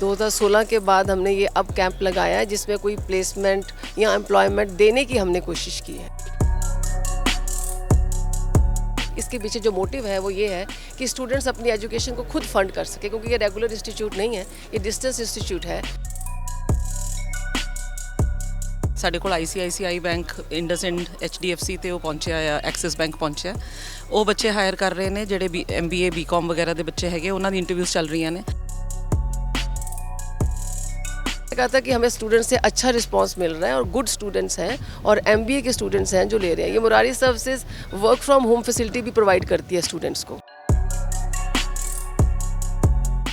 2016 के बाद हमने ये अब कैंप लगाया है जिसमें कोई प्लेसमेंट या एम्प्लॉयमेंट देने की हमने कोशिश की है इसके पीछे जो मोटिव है वो ये है कि स्टूडेंट्स अपनी एजुकेशन को खुद फंड कर सके क्योंकि ये रेगुलर इंस्टीट्यूट नहीं है ये डिस्टेंस इंस्टीट्यूट है ਸਾਡੇ ਕੋਲ ICICI ਬੈਂਕ ਇੰਡਸਇੰਡ HDFC ਤੇ ਉਹ ਪਹੁੰਚਿਆ ਆ ਐਕਸਿਸ ਬੈਂਕ ਪਹੁੰਚਿਆ ਉਹ ਬੱਚੇ ਹਾਇਰ ਕਰ ਰਹੇ ਨੇ ਜਿਹੜੇ MBA BCom ਵਗੈਰਾ ਦੇ ਬੱਚੇ ਹੈਗੇ ਉਹਨਾਂ ਦੀ ਇੰਟਰਵਿਊਜ਼ ਚੱਲ ਰਹੀਆਂ ਨੇ कहा था कि हमें स्टूडेंट्स से अच्छा रिस्पांस मिल रहा है और गुड ਸਟੂਡੈਂਟਸ ਹੈ और एम के स्टूडेंट्स हैं जो ले रहे हैं। ये Murari services work from home facility भी प्रोवाइड करती है स्टूडेंट्स को।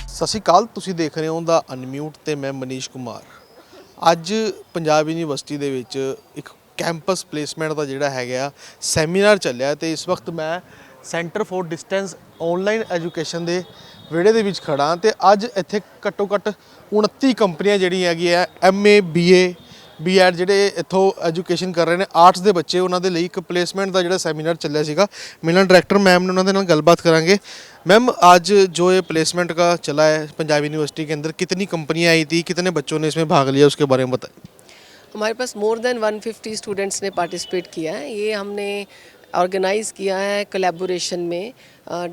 ਸਤਿ ਸ਼੍ਰੀ ਅਕਾਲ, ਤੁਸੀਂ ਦੇਖ ਰਹੇ ਹੋ ਦਾ ਅਨਮਿਊਟ ਤੇ ਮੈਂ ਮਨੀਸ਼ ਕੁਮਾਰ। ਅੱਜ ਪੰਜਾਬ ਯੂਨੀਵਰਸਿਟੀ ਦੇ ਵਿੱਚ ਇੱਕ ਕੈਂਪਸ ਪਲੇਸਮੈਂਟ ਦਾ ਜਿਹੜਾ ਹੈਗਾ ਸੈਮੀਨਾਰ ਚੱਲਿਆ ਤੇ ਇਸ ਵਕਤ ਮੈਂ centre for distance online education ਦੇ ਵਿਹੜੇ ਦੇ ਵਿੱਚ ਖੜਾ ਤੇ ਅੱਜ ਇੱਥੇ ਘੱਟੋ ਘੱਟ 29 ਕੰਪਨੀਆਂ ਜਿਹੜੀਆਂ ਹੈਗੀਆਂ ਐਮਏ ਬੀਏ ਬੀਐਡ ਜਿਹੜੇ ਇੱਥੋਂ ਐਜੂਕੇਸ਼ਨ ਕਰ ਰਹੇ ਨੇ ਆਰਟਸ ਦੇ ਬੱਚੇ ਉਹਨਾਂ ਦੇ ਲਈ ਇੱਕ ਪਲੇਸਮੈਂਟ ਦਾ ਜਿਹੜਾ ਸੈਮੀਨਾਰ ਚੱਲਿਆ ਸੀਗਾ ਮਿਲਨ डायरेक्टर मैम ने उन्होंने गलबात करेंगे मैम आज जो ये प्लेसमेंट का चला है पंजाब यूनिवर्सिटी के अंदर कितनी कंपनियां आई थी कितने बच्चों ने इसमें भाग लिया उसके बारे में बताएं हमारे पास मोर देन 150 स्टूडेंट्स ने पार्टिसिपेट किया है ये हमने ऑर्गेनाइज किया है कोलेबोरेशन में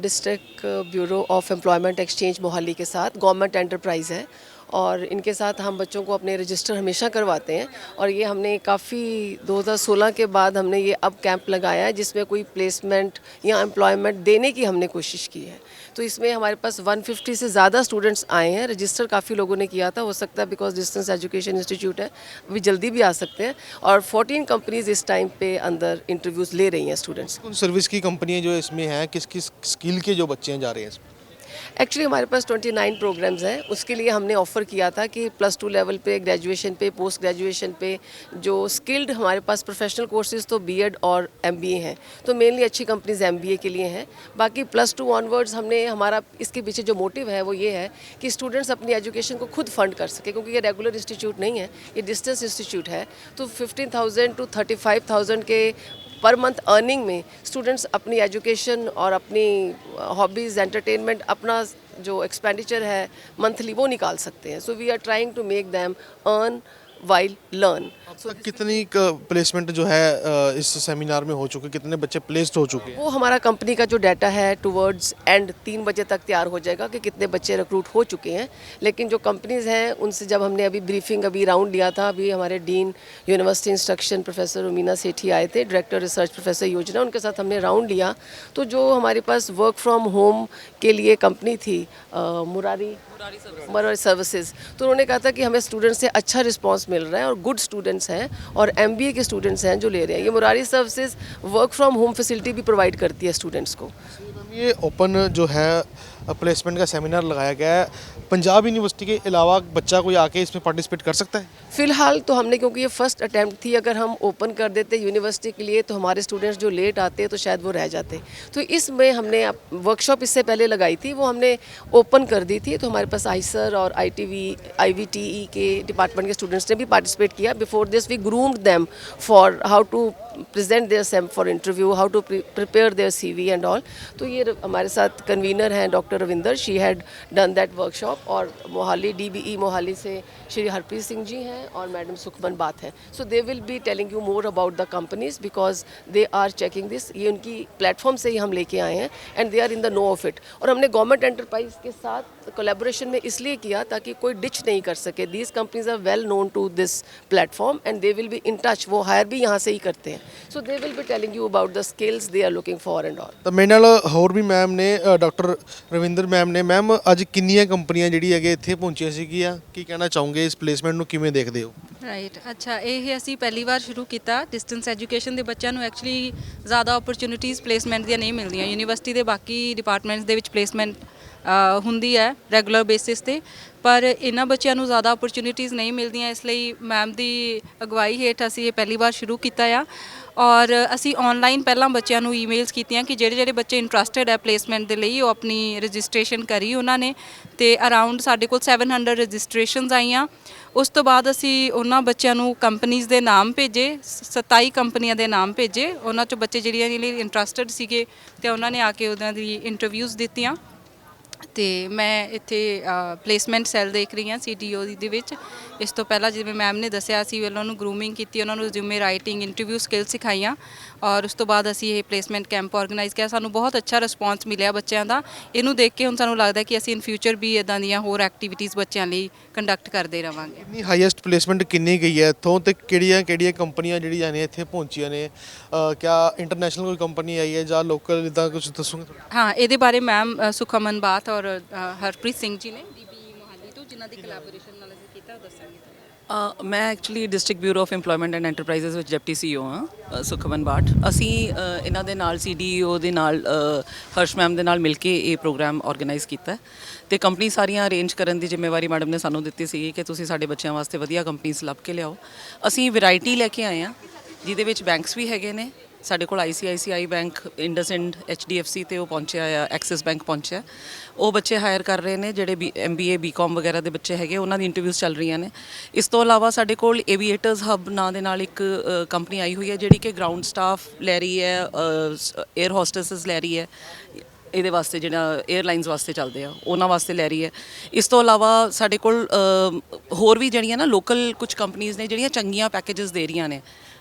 district bureau of employment exchange Mohali के साथ गवर्नमेंट एंटरप्राइज है। और इनके साथ हम बच्चों को अपने रजिस्टर हमेशा करवाते हैं। और ये हमने काफ़ी 2016 के बाद हमने ये अब कैंप लगाया है, जिसमें कोई प्लेसमेंट या एम्प्लॉयमेंट देने की हमने कोशिश की है। तो इसमें हमारे पास 150 से ज़्यादा स्टूडेंट्स आए हैं। रजिस्टर काफ़ी लोगों ने किया था। हो सकता है बिकॉज़ डिस्टेंस एजुकेशन इंस्टीट्यूट है, अभी जल्दी भी आ सकते हैं। और 14 कंपनीज़ इस टाइम पे अंदर इंटरव्यूज़ ले रही हैं स्टूडेंट्स उन सर्विस की कंपनियाँ जो इसमें हैं? किस किस स्किल के जो बच्चे हैं जा रहे हैं इसमें? एक्चुअली हमारे पास 29 प्रोग्राम्स हैं। उसके लिए हमने ऑफ़र किया था कि प्लस टू लेवल पे ग्रेजुएशन पे पोस्ट ग्रेजुएशन पे जो स्किल्ड हमारे पास प्रोफेशनल कोर्सेज तो बीएड और एमबीए हैं। तो मेनली अच्छी कंपनीज़ एमबीए के लिए हैं। बाकी प्लस टू ऑनवर्ड्स हमने हमारा इसके पीछे जो मोटिव है वो ये है कि स्टूडेंट्स अपनी एजुकेशन को खुद फंड कर सके क्योंकि ये रेगुलर इंस्टीट्यूट नहीं है ये डिस्टेंस इंस्टीट्यूट है। तो 15,000 टू 35,000 के पर मंथ अर्निंग में स्टूडेंट्स अपनी एजुकेशन और अपनी हॉबीज़ एंटरटेनमेंट अपना जो एक्सपेंडिचर है मंथली वो निकाल सकते हैं। So we are trying to make them earn while learn कितनी प्लेसमेंट जो है इस सेमिनार में हो चुके कितने बच्चे प्लेस्ड हो चुके हैं? वो हमारा कंपनी का जो डाटा है टुवर्ड्स एंड तीन बजे तक तैयार हो जाएगा कि कितने बच्चे रिक्रूट हो चुके हैं। लेकिन जो कंपनीज़ हैं उनसे जब हमने अभी ब्रीफिंग अभी राउंड लिया था अभी हमारे dean university instruction professor Umina Sethi आए थे डायरेक्टर रिसर्च प्रोफेसर योजना उनके साथ हमने राउंड लिया। तो जो हमारे पास वर्क फ्रॉम होम के लिए कंपनी थी मुरारी मुरारी सर्विसेज़ तो उन्होंने कहा था कि हमें स्टूडेंट्स से अच्छा रिस्पांस मिल रहा है और गुड स्टूडेंट्स हैं और एमबीए के स्टूडेंट्स हैं जो ले रहे हैं। ये Murari services work from home facility भी प्रोवाइड करती है स्टूडेंट्स को। ये ओपन जो है प्लेसमेंट का सेमिनार लगाया गया है। पंजाब यूनिवर्सिटी के अलावा बच्चा कोई आके इसमें पार्टिसिपेट कर सकता है? फ़िलहाल तो हमने, क्योंकि ये फ़र्स्ट अटैम्प्ट थी, अगर हम ओपन कर देते यूनिवर्सिटी के लिए तो हमारे स्टूडेंट्स जो लेट आते तो शायद वो रह जाते। तो इसमें हमने वर्कशॉप इससे पहले लगाई थी, वो हमने ओपन कर दी थी। तो हमारे पास आईसर और आई टी ई के डिपार्टमेंट के स्टूडेंट्स ने भी पार्टिसिपेट किया। Before this we groomed them for how to present their SEM for interview, how to pre- prepare their CV and. तो ये हमारे साथ कन्वीनर हैं doctor Ravinder she had done that workshop और मोहाली डीबीई मोहाली से श्री हरप्रीत सिंह जी हैं और मैडम सुखमन बात है. So they will be telling you more about the companies because they are checking this ये उनकी प्लेटफॉर्म से ही हम लेके आए हैं and they are in the know of it और हमने गवर्नमेंट एंटरप्राइज के साथ कोलेबोरेशन में इसलिए किया ताकि कोई डिच नहीं कर सके. These companies are well known to this platform and they will be in touch वो हायर भी यहाँ से ही करते हैं. so they will be telling you about the skills they are looking for and all. ਤਾਂ ਮੇਰੇ ਨਾਲ ਹੋਰ ਵੀ ਮੈਮ ਨੇ ਡਾਕਟਰ ਰਵਿੰਦਰ ਮੈਮ ਨੇ ਮੈਮ ਅੱਜ ਕਿੰਨੀਆਂ ਕੰਪਨੀਆਂ ਜਿਹੜੀ ਹੈਗੇ ਇੱਥੇ ਪਹੁੰਚੀਆਂ ਸੀਗੀਆਂ? ਕੀ ਕਹਿਣਾ ਚਾਹੋਗੇ ਇਸ ਪਲੇਸਮੈਂਟ ਨੂੰ ਕਿਵੇਂ ਦੇਖਦੇ ਹੋ? ਰਾਈਟ ਅੱਛਾ ਇਹ ਅਸੀਂ ਪਹਿਲੀ ਵਾਰ ਸ਼ੁਰੂ ਕੀਤਾ। ਡਿਸਟੈਂਸ ਐਜੂਕੇਸ਼ਨ ਦੇ ਬੱਚਿਆਂ ਨੂੰ ਐਕਚੁਅਲੀ ਜ਼ਿਆਦਾ ਓਪਰਚ्युनिटीज ਪਲੇਸਮੈਂਟ ਦੀਆਂ ਨਹੀਂ ਮਿਲਦੀਆਂ। ਯੂਨੀਵਰਸਿਟੀ ਦੇ ਬਾਕੀ ਡਿਪਾਰਟਮੈਂਟਸ ਦੇ ਵਿੱਚ ਪਲੇਸਮੈਂਟ ਹੁੰਦੀ ਹੈ ਰੈਗੂਲਰ ਬੇਸਿਸ ਤੇ। ਪਰ ਇਹਨਾਂ ਬੱਚਿਆਂ ਨੂੰ ਜ਼ਿਆਦਾ ਓਪਰਚ्युनिटीज ਨਹੀਂ ਮਿਲਦੀਆਂ, ਇਸ ਲਈ ਮੈਮ ਦੀ ਅਗਵਾਈ ਹੇਠ ਅਸੀਂ ਇਹ ਪਹਿਲੀ ਵਾਰ ਸ਼ੁਰੂ ਕੀਤਾ ਆ। ਔਰ ਅਸੀਂ ਆਨਲਾਈਨ ਪਹਿਲਾਂ ਬੱਚਿਆਂ ਨੂੰ ਈਮੇਲਸ ਕੀਤੀਆਂ ਕਿ ਜਿਹੜੇ ਜਿਹੜੇ ਬੱਚੇ ਇੰਟਰਸਟਿਡ ਹੈ ਪਲੇਸਮੈਂਟ ਦੇ ਲਈ, ਉਹ ਆਪਣੀ ਰਜਿਸਟ੍ਰੇਸ਼ਨ ਕਰੀ ਉਹਨਾਂ ਨੇ। ਤੇ ਅਰਾਊਂਡ ਸਾਡੇ ਕੋਲ 700 ਰਜਿਸਟ੍ਰੇਸ਼ਨਸ ਆਈਆਂ। ਉਸ ਤੋਂ ਬਾਅਦ ਅਸੀਂ ਉਹਨਾਂ ਬੱਚਿਆਂ ਨੂੰ ਕੰਪਨੀਆਂ ਦੇ ਨਾਮ ਭੇਜੇ 27 ਕੰਪਨੀਆਂ ਦੇ ਨਾਮ ਭੇਜੇ। ਉਹਨਾਂ ਚੋਂ ਬੱਚੇ ਜਿਹੜੀਆਂ ਜਿਹੜੇ ਇੰਟਰਸਟਿਡ ਸੀਗੇ, ਤੇ ਉਹਨਾਂ ਨੇ ਆ ਕੇ ਉਹਨਾਂ ਦੀ ਇੰਟਰਵਿਊਜ਼ ਦਿੱਤੀਆਂ। ਤੇ ਮੈਂ ਇੱਥੇ ਪਲੇਸਮੈਂਟ ਸੈੱਲ ਦੇਖ ਰਹੀ ਹਾਂ ਸੀਡੀਓ ਦੇ ਵਿੱਚ। ਇਸ ਤੋਂ ਪਹਿਲਾਂ ਜਿਵੇਂ ਮੈਮ ਨੇ ਦੱਸਿਆ ਅਸੀਂ ਉਹਨਾਂ ਨੂੰ ਗਰੂਮਿੰਗ ਕੀਤੀ ਉਹਨਾਂ ਨੂੰ ਰਿਜ਼ਿਊਮੇ ਰਾਈਟਿੰਗ ਇੰਟਰਵਿਊ ਸਕਿੱਲ ਸਿਖਾਈਆਂ ਔਰ ਉਸ ਤੋਂ ਬਾਅਦ ਅਸੀਂ ਇਹ ਪਲੇਸਮੈਂਟ ਕੈਂਪ ਆਰਗੇਨਾਈਜ਼ ਕੀਤਾ। ਸਾਨੂੰ ਬਹੁਤ ਅੱਛਾ ਰਿਸਪਾਂਸ ਮਿਲਿਆ ਬੱਚਿਆਂ ਦਾ। ਇਹਨੂੰ ਦੇਖ ਕੇ ਹੁਣ ਸਾਨੂੰ ਲੱਗਦਾ ਕਿ ਅਸੀਂ ਇਨ ਫਿਊਚਰ ਵੀ ਇਦਾਂ ਦੀਆਂ ਹੋਰ ਐਕਟੀਵਿਟੀਜ਼ ਬੱਚਿਆਂ ਲਈ ਕੰਡਕਟ ਕਰਦੇ ਰਵਾਂਗੇ। ਕਿੰਨੀ ਹਾਈਐਸਟ ਪਲੇਸਮੈਂਟ ਕਿੰਨੀ ਗਈ ਹੈ? ਇੱਥੋਂ ਤੇ ਕਿਹੜੀਆਂ ਕਿਹੜੀਆਂ ਕੰਪਨੀਆਂ ਜਿਹੜੀਆਂ ਨੇ ਇੱਥੇ ਪਹੁੰਚੀਆਂ ਨੇ? ਕਿਆ ਇੰਟਰਨੈਸ਼ਨਲ ਕੋਈ ਕੰਪਨੀ ਆਈ ਹੈ ਜਾਂ ਲੋਕਲ ਇਦਾਂ ਕੁਝ ਦੱਸੋਗੇ? ਹਾਂ ਇਹਦੇ ਬਾਰੇ ਮੈਮ ਸੁਖਮਨ ਬਾਤ ਔਰ ਹਰਪ੍ਰੀਤ ਸਿੰਘ ਜੀ ਨੇ ਡੀਬੀ ਮੋਹਾਲੀ ਤੋਂ, ਜਿਨ੍ਹਾਂ ਦੀ ਕੋਲੈਬੋਰੇਸ਼ਨ ਨਾਲ ਅਸੀਂ ਕੀਤਾ, ਉਹ ਦੱਸਾਂਗੇ ਤੁਹਾਨੂੰ। ਮੈਂ actually district bureau of EMPLOYMENT and enterprises ਵਿੱਚ ਡਿਪਟੀ ਸੀਈਓ ਹਾਂ ਸੁਖਮਨ ਬਾਠ। ਅਸੀਂ ਇਹਨਾਂ ਦੇ ਨਾਲ ਸੀਡੀਓ ਦੇ ਨਾਲ ਹਰਸ਼ ਮੈਮ ਦੇ ਨਾਲ ਮਿਲ ਕੇ ਇਹ ਪ੍ਰੋਗਰਾਮ ਆਰਗੇਨਾਈਜ਼ ਕੀਤਾ ਹੈ। ਤੇ ਕੰਪਨੀ ਸਾਰੀਆਂ ਅਰੇਂਜ ਕਰਨ ਦੀ ਜ਼ਿੰਮੇਵਾਰੀ ਮੈਡਮ ਨੇ ਸਾਨੂੰ ਦਿੱਤੀ ਸੀ ਕਿ ਤੁਸੀਂ ਸਾਡੇ ਬੱਚਿਆਂ ਵਾਸਤੇ ਵਧੀਆ ਕੰਪਨੀਆਂ ਲੱਭ ਕੇ ਲਿਆਓ। ਅਸੀਂ ਵੈਰਾਈਟੀ ਲੈ ਕੇ ਆਏ ਹਾਂ, ਜਿਹਦੇ ਵਿੱਚ ਬੈਂਕਸ ਵੀ ਹੈਗੇ ਨੇ ਸਾਡੇ ਕੋਲ ICICI ਬੈਂਕ ਇੰਡਸਇੰਡ HDFC ਤੇ ਉਹ ਪਹੁੰਚਿਆ ਆ ਐਕਸਿਸ ਬੈਂਕ ਪਹੁੰਚਿਆ। ਉਹ ਬੱਚੇ ਹਾਇਰ ਕਰ ਰਹੇ ਨੇ, ਜਿਹੜੇ MBA BCom ਵਗੈਰਾ ਦੇ ਬੱਚੇ ਹੈਗੇ, ਉਹਨਾਂ ਦੀ ਇੰਟਰਵਿਊਜ਼ ਚੱਲ ਰਹੀਆਂ ਨੇ। ਇਸ ਤੋਂ ਇਲਾਵਾ ਸਾਡੇ ਕੋਲ ਏਵੀਏਟਰਸ ਹਬ ਨਾਂ ਦੇ ਨਾਲ ਇੱਕ ਕੰਪਨੀ ਆਈ ਹੋਈ ਹੈ, ਜਿਹੜੀ ਕਿ ਗਰਾਊਂਡ ਸਟਾਫ ਲੈ ਰਹੀ ਹੈ 에ਅਰ ਹੋਸਟੈਸਸ ਲੈ ਰਹੀ ਹੈ। ਇਹਦੇ ਵਾਸਤੇ ਜਿਹੜਾ 에ਅਰਲਾਈਨਸ ਵਾਸਤੇ ਚੱਲਦੇ ਆ, ਉਹਨਾਂ ਵਾਸਤੇ ਲੈ ਰਹੀ ਹੈ। ਇਸ ਤੋਂ ਇਲਾਵਾ ਸਾਡੇ ਕੋਲ ਹੋਰ ਵੀ ਜਿਹੜੀਆਂ ਨਾ ਲੋਕਲ ਕੁਝ ਕੰਪਨੀਆਂ ਨੇ, ਜਿਹੜੀਆਂ ਚੰਗੀਆਂ ਪੈਕੇजेस ਦੇ ਰਹੀਆਂ ਨੇ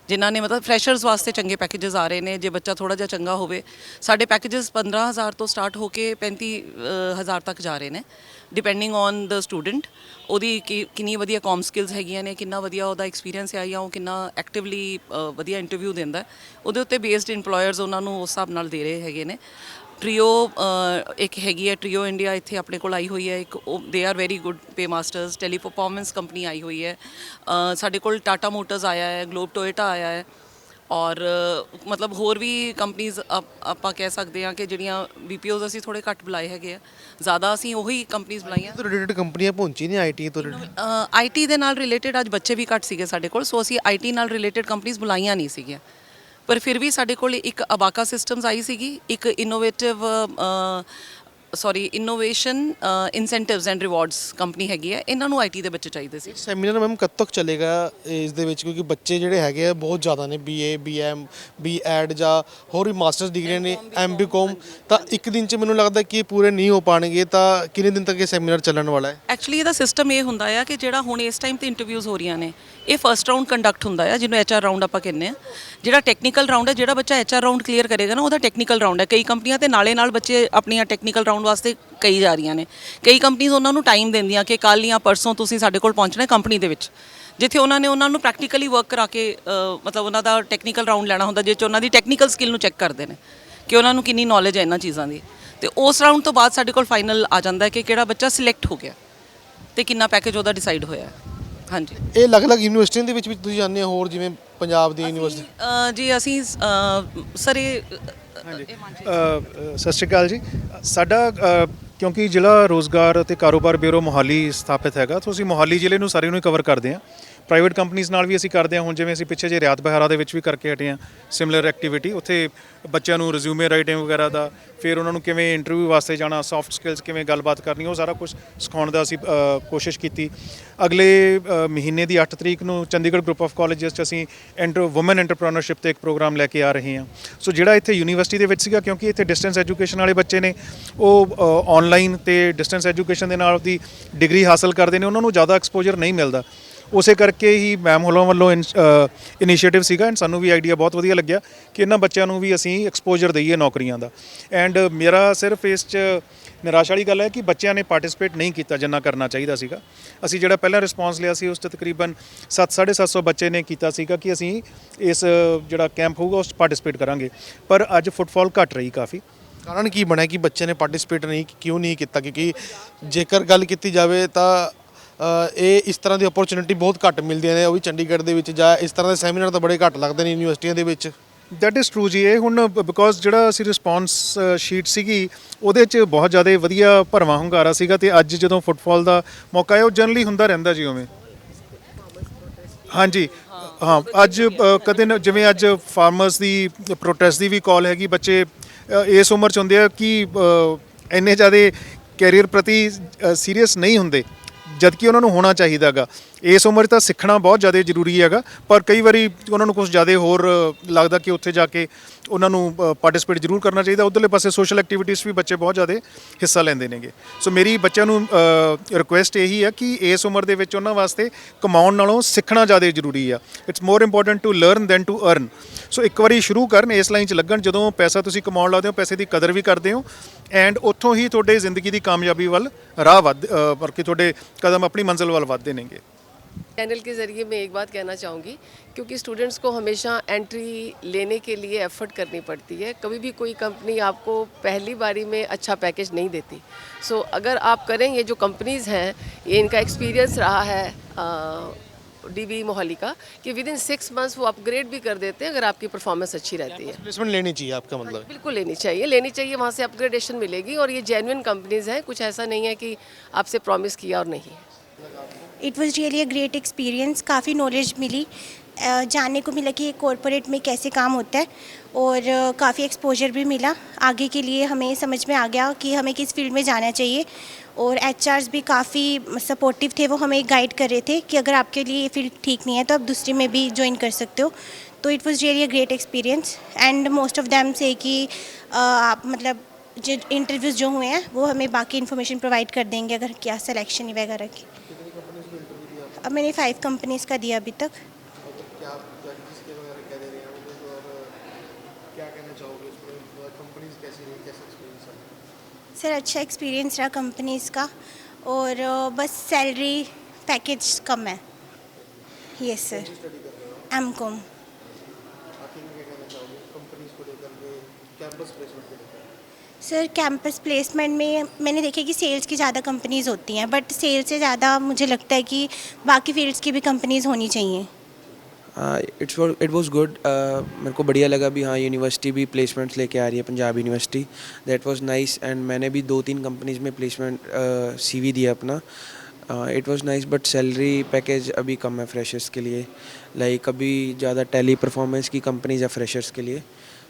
ਜਿਨ੍ਹਾਂ ਨੇ ਮਤਲਬ ਫਰੈਸ਼ਰਸ ਵਾਸਤੇ ਚੰਗੇ ਪੈਕੇजेस ਆ ਰਹੇ ਨੇ, ਜੇ ਬੱਚਾ ਥੋੜਾ ਜਿਹਾ ਚੰਗਾ ਹੋਵੇ। ਸਾਡੇ ਪੈਕੇजेस 15000 ਤੋਂ ਸਟਾਰਟ ਹੋ ਕੇ 35000 ਤੱਕ ਜਾ ਰਹੇ ਨੇ ਡਿਪੈਂਡਿੰਗ ਔਨ ਦ ਸਟੂਡੈਂਟ ਉਹਦੀ ਕਿੰਨੀ ਵਧੀਆ ਕੌਮ ਸਕਿਲਸ ਹੈਗੀਆਂ ਨੇ, ਕਿੰਨਾ ਵਧੀਆ ਉਹਦਾ ਐਕਸਪੀਰੀਅੰਸ ਹੈ ਜਾਂ ਉਹ ਕਿੰਨਾ ਐਕਟਿਵਲੀ ਵਧੀਆ ਇੰਟਰਵਿਊ ਦਿੰਦਾ। ਉਹਦੇ ਉੱਤੇ ਬੇਸਡ EMPLOYERS ਉਹਨਾਂ ਨੂੰ ਉਸ ਹਿਸਾਬ ਨਾਲ ਦੇ ਰਹੇ ਹੈਗੇ ਨੇ। ਟ੍ਰੀਓ ਇੱਕ ਹੈਗੀ ਹੈ ਟ੍ਰੀਓ ਇੰਡੀਆ ਇੱਥੇ ਆਪਣੇ ਕੋਲ ਆਈ ਹੋਈ ਹੈ। ਇੱਕ they are very good paymasters tele performance company ਆਈ ਹੋਈ ਹੈ। ਸਾਡੇ ਕੋਲ ਟਾਟਾ ਮੋਟਰਸ ਆਇਆ ਹੈ ਗਲੋਬ ਟੋਇਟਾ ਆਇਆ ਹੈ। ਔਰ ਮਤਲਬ ਹੋਰ ਵੀ ਕੰਪਨੀਆਂ ਆਪਾਂ ਕਹਿ ਸਕਦੇ ਹਾਂ ਕਿ ਜਿਹੜੀਆਂ BPOs ਅਸੀਂ ਥੋੜੇ ਘੱਟ ਬੁਲਾਏ ਹੈਗੇ ਆ। ਜ਼ਿਆਦਾ ਅਸੀਂ ਉਹੀ ਕੰਪਨੀਆਂ ਬੁਲਾਈਆਂ। ਤੋਂ ਰਿਲੇਟਡ ਕੰਪਨੀਆਂ ਪਹੁੰਚੀ ਨੇ ਆਈਟੀ ਤੋਂ? ਆਈਟੀ ਦੇ ਨਾਲ ਰਿਲੇਟਡ ਅੱਜ ਬੱਚੇ ਵੀ ਘੱਟ ਸੀਗੇ ਸਾਡੇ ਕੋਲ ਸੋ ਅਸੀਂ ਆਈਟੀ ਨਾਲ ਰਿਲੇਟਡ ਕੰਪਨੀਆਂ ਬੁਲਾਈਆਂ ਨਹੀਂ ਸੀਗੀਆਂ। ਪਰ ਫਿਰ ਵੀ ਸਾਡੇ ਕੋਲ ਇੱਕ ਅਬਾਕਾ ਸਿਸਟਮਸ ਆਈ ਸੀਗੀ ਇੱਕ innovative sorry innovation incentives and rewards company ਹੈਗੀ ਹੈ ਇਹਨਾਂ ਨੂੰ ਆਈਟੀ ਦੇ ਬੱਚੇ ਚਾਹੀਦੇ ਸੀ। ਸੈਮੀਨਾਰ ਮੈਮ ਕਦ ਤੱਕ ਚੱਲੇਗਾ ਇਸ ਦੇ ਵਿੱਚ? ਕਿਉਂਕਿ ਬੱਚੇ ਜਿਹੜੇ ਹੈਗੇ ਆ ਬਹੁਤ ਜ਼ਿਆਦਾ ਨੇ ਬੀਏ ਬੀਐਮ ਬੀਐਡ ਜਾਂ ਹੋਰ ਵੀ ਮਾਸਟਰਸ ਡਿਗਰੀਆਂ ਨੇ ਐਮਬੀਕਾਮ ਤਾਂ ਇੱਕ ਦਿਨ 'ਚ ਮੈਨੂੰ ਲੱਗਦਾ ਕਿ ਇਹ ਪੂਰੇ ਨਹੀਂ ਹੋ ਪਾਣਗੇ ਤਾਂ ਕਿੰਨੇ ਦਿਨ ਤੱਕ ਇਹ ਸੈਮੀਨਾਰ ਚੱਲਣ ਵਾਲਾ ਹੈ? ਐਕਚੁਅਲੀ ਇਹਦਾ ਸਿਸਟਮ ਇਹ ਹੁੰਦਾ ਆ ਕਿ ਜਿਹੜਾ ਹੁਣ ਇਸ ਟਾਈਮ ਤੇ ਇੰਟਰਵਿਊਜ਼ ਹੋ ਰਹੀਆਂ ਨੇ ਇਹ ਫਰਸਟ ਰਾਉਂਡ ਕੰਡਕਟ ਹੁੰਦਾ ਆ ਜਿਹਨੂੰ ਐਚਆਰ ਰਾਉਂਡ ਆਪਾਂ ਕਹਿੰਦੇ ਆ। ਜਿਹੜਾ ਟੈਕਨੀਕਲ ਰਾਉਂਡ ਹੈ ਜਿਹੜਾ ਬੱਚਾ ਐਚਆਰ ਰਾਉਂਡ ਕਲੀਅਰ ਕਰੇਗਾ ਨਾ ਉਹਦਾ ਟੈਕਨੀਕਲ ਰਾਉਂਡ ਹੈ। ਕਈ ਕੰਪਨੀਆਂ ਤੇ ਨਾਲੇ ਨਾਲ ਬੱਚੇ ਆਪਣੀਆਂ ਟੈਕਨੀਕਲ ਰਾਉਂਡ ਵਾਸਤੇ ਕਈ ਜਾ ਰਹੀਆਂ ਨੇ। ਕਈ ਕੰਪਨੀਆਂ ਉਹਨਾਂ ਨੂੰ ਟਾਈਮ ਦਿੰਦੀਆਂ ਕਿ ਕੱਲ ਜਾਂ ਪਰਸੋਂ ਤੁਸੀਂ ਸਾਡੇ ਕੋਲ ਪਹੁੰਚਣਾ ਕੰਪਨੀ ਦੇ ਵਿੱਚ। ਜਿੱਥੇ ਉਹਨਾਂ ਨੇ ਉਹਨਾਂ ਨੂੰ ਪ੍ਰੈਕਟੀਕਲੀ ਵਰਕ ਕਰਾ ਕੇ ਅ, ਮਤਲਬ ਉਹਨਾਂ ਦਾ ਟੈਕਨੀਕਲ ਰਾਉਂਡ ਲੈਣਾ ਹੁੰਦਾ ਜਿਸ 'ਚ ਉਹਨਾਂ ਦੀ ਟੈਕਨੀਕਲ ਸਕਿੱਲ ਨੂੰ ਚੈੱਕ ਕਰਦੇ ਨੇ ਕਿ ਉਹਨਾਂ ਨੂੰ ਕਿੰਨੀ ਨੌਲੇਜ ਹੈ ਇਹਨਾਂ ਚੀਜ਼ਾਂ ਦੀ। ਤੇ ਉਸ ਰਾਉਂਡ ਤੋਂ ਬਾਅਦ ਸਾਡੇ ਕੋਲ ਫਾਈਨਲ ਆ ਜਾਂਦਾ ਹੈ ਕਿ ਕਿਹੜਾ ਬੱਚਾ ਸਿਲੈਕਟ ਹੋ ਗਿਆ ਤੇ ਕਿੰਨਾ ਪੈਕੇਜ ਉਹਦਾ ਡਿਸਾਈਡ ਹੋਇਆ ਹੈ। ਹਾਂਜੀ। ਇਹ ਅਲੱਗ-ਅਲੱਗ ਯੂਨੀਵਰਸਿਟੀਆਂ ਦੇ ਵਿੱਚ ਵੀ ਤੁਸੀਂ ਜਾਣਦੇ ਹੋ ਹੋਰ ਜਿਵੇਂ ਪੰਜਾਬ ਦੀ ਯੂਨੀਵਰਸਿਟੀ ਅ, ਜੀ ਅਸੀਂ ਸਰ ਇਹ ਹਾਂਜੀ। ਸਤਿ ਸ਼੍ਰੀ ਅਕਾਲ ਜੀ। ਸਾਡਾ ਕਿਉਂਕਿ ਜ਼ਿਲ੍ਹਾ ਰੋਜ਼ਗਾਰ ਅਤੇ ਕਾਰੋਬਾਰ ਬਿਊਰੋ ਮੋਹਾਲੀ ਸਥਾਪਿਤ ਹੈਗਾ, ਤਾਂ ਅਸੀਂ ਮੋਹਾਲੀ ਜ਼ਿਲ੍ਹੇ ਨੂੰ ਸਾਰੇ ਨੂੰ ਕਵਰ ਕਰਦੇ ਹਾਂ। ਪ੍ਰਾਈਵੇਟ ਕੰਪਨੀਆਂ ਨਾਲ ਵੀ ਅਸੀਂ ਕਰਦੇ ਹਾਂ, ਹੁਣ ਜਿਵੇਂ ਅਸੀਂ ਪਿੱਛੇ ਜੇ ਰਿਆਤ ਬਹਾਰਾ ਦੇ ਵਿੱਚ ਵੀ ਕਰਕੇ ਹਟੇ ਹਾਂ ਸਿਮਿਲਰ ਐਕਟੀਵਿਟੀ ਉੱਥੇ ਬੱਚਿਆਂ ਨੂੰ ਰਿਜ਼ਿਊਮੇ ਰਾਈਟਿੰਗ ਵਗੈਰਾ ਦਾ, ਫਿਰ ਉਹਨਾਂ ਨੂੰ ਕਿਵੇਂ ਇੰਟਰਵਿਊ ਵਾਸਤੇ ਜਾਣਾ ਸੌਫਟ ਸਕਿੱਲਸ ਕਿਵੇਂ ਗੱਲਬਾਤ ਕਰਨੀ, ਉਹ ਸਾਰਾ ਕੁਝ ਸਿਖਾਉਣ ਦਾ ਅਸੀਂ ਕੋਸ਼ਿਸ਼ ਕੀਤੀ। ਅਗਲੇ ਮਹੀਨੇ ਦੀ 8 ਤਰੀਕ ਨੂੰ ਚੰਡੀਗੜ੍ਹ ਗਰੁੱਪ ਆਫ ਕਾਲਜਸ 'ਚ ਅਸੀਂ ਐਂਟਰ ਔਮਨ ਐਂਟਰਪ੍ਰੀਨਰਸ਼ਿਪ ਤੇ ਇੱਕ ਪ੍ਰੋਗਰਾਮ ਲੈ ਕੇ ਆ ਰਹੇ ਹਾਂ। ਸੋ ਜਿਹੜਾ ਇੱਥੇ ਯੂਨੀਵਰਸਿਟੀ ਦੇ ਵਿੱਚ ਸੀਗਾ, ਕਿਉਂਕਿ ਇੱਥੇ ਡਿਸਟੈਂਸ ਐਜੂਕੇਸ਼ਨ ਵਾਲੇ ਬੱਚੇ ਨੇ, ਉਹ ਆਨਲਾਈਨ ਤੇ ਡਿਸਟੈਂਸ ਐਜੂਕੇਸ਼ਨ ਦੇ ਨਾਲ ਆਪਦੀ ਡਿਗਰੀ ਹਾਸਲ ਕਰਦੇ ਨੇ, ਉਹਨਾਂ ਨੂੰ ਜ਼ਿਆਦਾ ਐਕਸਪੋਜ਼ਰ ਨਹੀਂ ਮਿਲਦਾ। ਉਸੇ ਕਰਕੇ ਹੀ ਮੈਮ ਹੋਲਾਂ ਵੱਲੋਂ ਇਨੀਸ਼ੀਏਟਿਵ ਸੀਗਾ ਐਂਡ ਸਾਨੂੰ ਵੀ ਆਈਡੀਆ ਬਹੁਤ ਵਧੀਆ ਲੱਗਿਆ ਕਿ ਇਹਨਾਂ ਬੱਚਿਆਂ ਨੂੰ ਵੀ ਅਸੀਂ ਐਕਸਪੋਜ਼ਰ ਦਈਏ ਨੌਕਰੀਆਂ ਦਾ। ਐਂਡ ਮੇਰਾ ਸਿਰਫ ਇਸ 'ਚ ਨਿਰਾਸ਼ ਵਾਲੀ ਗੱਲ ਹੈ ਕਿ ਬੱਚਿਆਂ ਨੇ ਪਾਰਟਿਸਿਪੇਟ ਨਹੀਂ ਕੀਤਾ ਜਿੰਨਾ ਕਰਨਾ ਚਾਹੀਦਾ ਸੀਗਾ। ਅਸੀਂ ਜਿਹੜਾ ਪਹਿਲਾ ਰਿਸਪਾਂਸ ਲਿਆ ਸੀ, ਉਸ 'ਚ ਤਕਰੀਬਨ 7-750 ਬੱਚੇ ਨੇ ਕੀਤਾ ਸੀਗਾ ਕਿ ਅਸੀਂ ਇਸ ਜਿਹੜਾ ਕੈਂਪ ਹੋਊਗਾ, ਉਸ 'ਚ ਪਾਰਟਿਸਿਪੇਟ ਕਰਾਂਗੇ। ਪਰ ਅੱਜ ਫੁੱਟਫਾਲ ਘਟ ਰਹੀ ਕਾਫੀ। ਕਾਰਨ ਕੀ ਬਣਿਆ ਕਿ ਬੱਚੇ ਨੇ ਪਾਰਟਿਸਿਪੇਟ ਨਹੀਂ ਕਿਉਂ ਨਹੀਂ ਕੀਤਾ? ਕਿਉਂਕਿ ਜੇਕਰ ਗੱਲ ਕੀਤੀ ਜਾਵੇ ਤਾਂ ਅ, ਇਹ ਇਸ ਤਰ੍ਹਾਂ ਦੀ ਓਪਰਚੁਨਿਟੀ ਬਹੁਤ ਘੱਟ ਮਿਲਦੀਆਂ ਨੇ ਉਹ ਵੀ ਚੰਡੀਗੜ੍ਹ ਦੇ ਵਿੱਚ ਜਾਂ ਇਸ ਤਰ੍ਹਾਂ ਦੇ ਸੈਮੀਨਾਰ ਤਾਂ ਬੜੇ ਘੱਟ ਲੱਗਦੇ ਨੇ ਯੂਨੀਵਰਸਿਟੀਆਂ ਦੇ ਵਿੱਚ। ਦੈਟ ਇਜ਼ ਟਰੂ ਜੀ ਇਹ ਹੁਣ ਬਿਕੋਜ਼ ਜਿਹੜਾ ਅਸੀਂ ਰਿਸਪੌਂਸ ਸ਼ੀਟ ਸੀਗੀ ਉਹਦੇ 'ਚ ਬਹੁਤ ਜ਼ਿਆਦਾ ਵਧੀਆ ਭਰਵਾਂ ਹੁੰਗਾਰਾ ਸੀਗਾ ਤੇ ਅੱਜ ਜਦੋਂ ਫੁੱਟਬਾਲ ਦਾ ਮੌਕਾ ਹੈ ਉਹ ਜਨਰਲੀ ਹੁੰਦਾ ਰਹਿੰਦਾ ਜੀ ਉਵੇਂ। ਹਾਂਜੀ ਹਾਂ ਅੱਜ ਅ, ਕਦੇ ਨਾ ਜਿਵੇਂ ਅੱਜ ਫਾਰਮਰਸ ਦੀ ਪ੍ਰੋਟੈਸਟ ਦੀ ਵੀ ਕਾਲ ਹੈਗੀ ਬੱਚੇ ਅ, ਇਸ ਉਮਰ ਚ ਹੁੰਦੇ ਆ ਕਿ ਅ, ਇੰਨੇ ਜ਼ਿਆਦੇ ਕੈਰੀਅਰ ਪ੍ਰਤੀ ਸੀਰੀਅਸ ਨਹੀਂ ਹੁੰਦੇ ਜਦਕਿ ਉਹਨਾਂ ਨੂੰ ਹੋਣਾ ਚਾਹੀਦਾਗਾ ਇਸ ਉਮਰ 'ਚ ਤਾਂ ਸਿੱਖਣਾ ਬਹੁਤ ਜ਼ਿਆਦਾ ਜ਼ਰੂਰੀ ਹੈਗਾ, ਪਰ ਕਈ ਵਾਰੀ ਉਹਨਾਂ ਨੂੰ ਕੁਝ ਜ਼ਿਆਦਾ ਹੋਰ ਲੱਗਦਾ ਕਿ ਉੱਥੇ ਜਾ ਕੇ ਉਹਨਾਂ ਨੂੰ ਪਾਰਟਿਸਿਪੇਟ ਜ਼ਰੂਰ ਕਰਨਾ ਚਾਹੀਦਾ। ਉਧਰਲੇ ਪਾਸੇ ਸੋਸ਼ਲ ਐਕਟੀਵਿਟੀਜ਼ ਵੀ ਬੱਚੇ ਬਹੁਤ ਜ਼ਿਆਦਾ ਹਿੱਸਾ ਲੈਂਦੇ ਨੇਗੇ। ਸੋ ਮੇਰੀ ਬੱਚਿਆਂ ਨੂੰ ਰਿਕੁਐਸਟ ਇਹੀ ਹੈ ਕਿ ਇਸ ਉਮਰ ਦੇ ਵਿੱਚ ਉਹਨਾਂ ਵਾਸਤੇ ਕਮਾਉਣ ਨਾਲੋਂ ਸਿੱਖਣਾ ਜ਼ਿਆਦਾ ਜ਼ਰੂਰੀ ਆ। It's more important to learn than to earn so ਇੱਕ ਵਾਰੀ ਸ਼ੁਰੂ ਕਰਨ, ਇਸ ਲਾਈਨ 'ਚ ਲੱਗਣ, ਜਦੋਂ ਪੈਸਾ ਤੁਸੀਂ ਕਮਾਉਣ ਲੱਗਦੇ ਹੋ, ਪੈਸੇ ਦੀ ਕਦਰ ਵੀ ਕਰਦੇ ਹੋ ਐਂਡ ਉੱਥੋਂ ਹੀ ਤੁਹਾਡੇ ਜ਼ਿੰਦਗੀ ਦੀ ਕਾਮਯਾਬੀ ਵੱਲ ਰਾਹ ਵੱਧ ਬਲਕਿ ਤੁਹਾਡੇ ਕਦਮ ਆਪਣੀ ਮੰਜ਼ਿਲ ਵੱਲ ਵੱਧਦੇ ਨੇਗੇ। चैनल के ज़रिए मैं एक बात कहना चाहूँगी क्योंकि स्टूडेंट्स को हमेशा एंट्री लेने के लिए एफर्ट करनी पड़ती है। कभी भी कोई कंपनी आपको पहली बारी में अच्छा पैकेज नहीं देती। सो so, अगर आप करें ये जो कंपनीज़ हैं ये इनका एक्सपीरियंस रहा है डीबी मोहाली का कि विद इन सिक्स मंथ्स वो अपग्रेड भी कर देते हैं अगर आपकी परफॉर्मेंस अच्छी रहती है। प्लेसमेंट लेनी चाहिए आपका मतलब? बिल्कुल लेनी चाहिए। लेनी चाहिए वहाँ से अपग्रेडेशन मिलेगी और ये जेन्युइन कंपनीज़ हैं। कुछ ऐसा नहीं है कि आपसे प्रॉमिस किया और नहीं it was really a great experience काफ़ी नॉलेज मिली। जानने को मिला कि कॉरपोरेट में कैसे काम होता है और काफ़ी एक्सपोजर भी मिला। आगे के लिए हमें समझ में आ गया कि हमें किस फ़ील्ड में जाना चाहिए और एच भी काफ़ी सपोर्टिव थे, वो हमें गाइड कर रहे थे कि अगर आपके लिए ये फ़ील्ड ठीक नहीं है तो आप दूसरी में भी ज्वाइन कर सकते हो। तो it was really a great experience and most of them से कि आप मतलब जो इंटरव्यूज़ जो हुए हैं, वो हमें बाकी इन्फॉर्मेशन प्रोवाइड कर देंगे अगर क्या सिलेक्शन वगैरह की। अब मैंने फाइव कंपनीज़ का दिया अभी तक सर अच्छा एक्सपीरियंस रहा कंपनीज़ का और अ, बस सैलरी पैकेज कम है yes sir M com sir campus placement में मैंने देखा कि सेल्स की ज़्यादा कंपनीज़ होती हैं बट सेल्स से ज़्यादा मुझे लगता है कि बाकी फील्ड्स की भी कंपनीज़ होनी चाहिए। इट्स इट वाज गुड मेरे को बढ़िया लगा भी हाँ यूनिवर्सिटी भी प्लेसमेंट्स लेके आ रही है Punjab university that was nice and मैंने भी दो तीन कंपनीज़ में प्लेसमेंट सी सीवी दिया अपना. It was nice but salary package अभी कम है फ्रेशर्स के लिए. लाइक like, अभी ज़्यादा टेली परफॉर्मेंस की कंपनीज़ है फ्रेशर्स के लिए.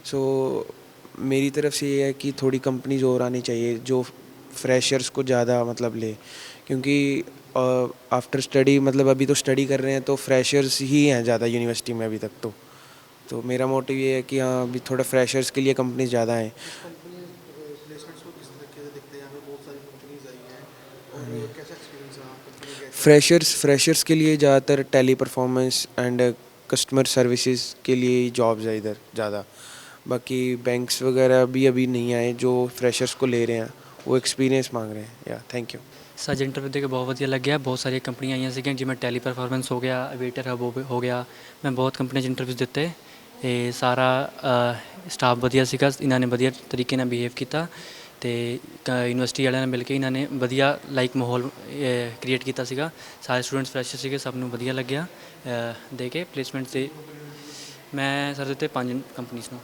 सो मेरी तरफ़ से ये है कि थोड़ी कंपनीज़ और आनी चाहिए जो फ्रेशर्स को ज़्यादा मतलब ले। क्योंकि आफ्टर स्टडी मतलब अभी तो स्टडी कर रहे हैं तो फ्रेशर्स ही हैं ज़्यादा यूनिवर्सिटी में अभी तक तो। तो मेरा मोटिव ये है कि हाँ अभी थोड़ा फ्रेशर्स के लिए कंपनीज़ ज़्यादा हैं। फ्रेशर्स फ्रेशर्स के लिए ज़्यादातर tele performance and customer services के लिए जॉब्स है इधर ज़्यादा। बाकी बैंक्स वगैरह अभी अभी नहीं आए जो फ्रेशर्स को ले रहे हैं वो एक्सपीरियंस मांग रहे हैं या थैंक यू ਸੱਜ ਇੰਟਰਵਿਊ ਦੇ ਕੇ ਬਹੁਤ ਵਧੀਆ ਲੱਗਿਆ ਬਹੁਤ ਸਾਰੀਆਂ ਕੰਪਨੀਆਂ ਆਈਆਂ ਸੀਗੀਆਂ ਜਿਵੇਂ ਟੈਲੀ ਪਰਫਾਰਮੈਂਸ ਹੋ ਗਿਆ ਵੇਟਰ ਹਬ ਹੋ ਗਿਆ ਮੈਂ ਬਹੁਤ ਕੰਪਨੀਆਂ 'ਚ ਇੰਟਰਵਿਊ ਦਿੱਤੇ ਇਹ ਸਾਰਾ ਸਟਾਫ ਵਧੀਆ ਸੀਗਾ ਇਹਨਾਂ ਨੇ ਵਧੀਆ ਤਰੀਕੇ ਨਾਲ ਬਿਹੇਵ ਕੀਤਾ ਤੇ ਯੂਨੀਵਰਸਿਟੀ ਵਾਲਿਆਂ ਨਾਲ ਮਿਲ ਕੇ ਇਹਨਾਂ ਨੇ ਵਧੀਆ ਲਾਈਕ ਮਾਹੌਲ ਕ੍ਰੀਏਟ ਕੀਤਾ ਸੀਗਾ ਸਾਰੇ ਸਟੂਡੈਂਟਸ ਫਰੈਸ਼ ਸੀਗੇ ਸਭ ਨੂੰ ਵਧੀਆ ਲੱਗਿਆ ਅ, ਦੇ ਕੇ ਪਲੇਸਮੈਂਟ ਤੇ ਮੈਂ ਸਰ ਦਿੱਤੇ ਪੰਜ ਕੰਪਨੀਆਂ ਨੂੰ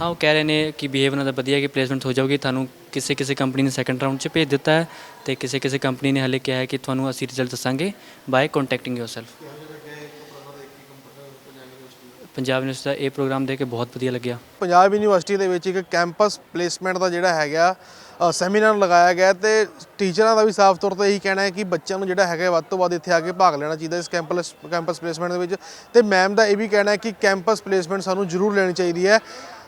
ਹਾਂ, ਉਹ ਕਹਿ ਰਹੇ ਨੇ ਕਿ ਬਿਹੇਵ ਉਹਨਾਂ ਦਾ ਵਧੀਆ ਕਿ ਪਲੇਸਮੈਂਟ ਹੋ ਜਾਊਗੀ। ਤੁਹਾਨੂੰ ਕਿਸੇ ਕਿਸੇ ਕੰਪਨੀ ਨੇ ਸੈਕੰਡ ਰਾਊਂਡ 'ਚ ਭੇਜ ਦਿੱਤਾ ਹੈ ਤੇ ਕਿਸੇ ਕਿਸੇ ਕੰਪਨੀ ਨੇ ਹਲੇ ਕਿਹਾ ਹੈ ਕਿ ਤੁਹਾਨੂੰ ਅਸੀਂ ਰਿਜ਼ਲਟ ਦੱਸਾਂਗੇ by contacting yourself Punjab university ਦਾ ਇਹ ਪ੍ਰੋਗਰਾਮ ਦੇ ਕੇ ਬਹੁਤ ਵਧੀਆ ਲੱਗਿਆ। ਪੰਜਾਬ ਯੂਨੀਵਰਸਿਟੀ ਦੇ ਵਿੱਚ ਇੱਕ ਕੈਂਪਸ ਪਲੇਸਮੈਂਟ ਦਾ ਜਿਹੜਾ ਹੈਗਾ ਸੈਮੀਨਾਰ ਲਗਾਇਆ ਗਿਆ ਤੇ ਟੀਚਰਾਂ ਦਾ ਵੀ ਸਾਫ਼ ਤੌਰ ਤੇ ਇਹੀ ਕਹਿਣਾ ਹੈ ਕਿ ਬੱਚਿਆਂ ਨੂੰ ਜਿਹੜਾ ਹੈਗਾ ਵੱਧ ਤੋਂ ਵੱਧ ਇੱਥੇ ਆ ਕੇ ਭਾਗ ਲੈਣਾ ਚਾਹੀਦਾ ਇਸ ਕੈਂਪਸ ਕੈਂਪਸ ਪਲੇਸਮੈਂਟ ਦੇ ਵਿੱਚ। ਤੇ ਮੈਮ ਦਾ ਇਹ ਵੀ ਕਹਿਣਾ ਹੈ ਕਿ ਕੈਂਪਸ ਪਲੇਸਮੈਂਟ ਸਾਨੂੰ ਜ਼ਰੂਰ ਲੈਣੀ ਚਾਹੀਦੀ ਹੈ।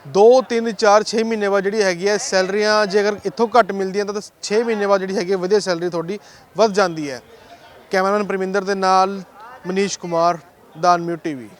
2 3 4 6 ਮਹੀਨੇ ਬਾਅਦ ਜਿਹੜੀ ਹੈਗੀ ਹੈ ਸੈਲਰੀਆਂ ਜੇ ਅਗਰ ਇੱਥੋਂ ਘੱਟ ਮਿਲਦੀਆਂ ਤਾਂ 6 ਮਹੀਨੇ ਬਾਅਦ ਜਿਹੜੀ ਹੈਗੀ ਹੈ ਵਧੀਆ ਸੈਲਰੀ ਤੁਹਾਡੀ ਵੱਧ ਜਾਂਦੀ ਹੈ। ਕੈਮਰਾਮੈਨ ਪਰਮਿੰਦਰ ਦੇ ਨਾਲ ਮਨੀਸ਼ ਕੁਮਾਰ ਦਾਨਮਿਊ ਅਨਮਿਊਟ ਟੀਵੀ।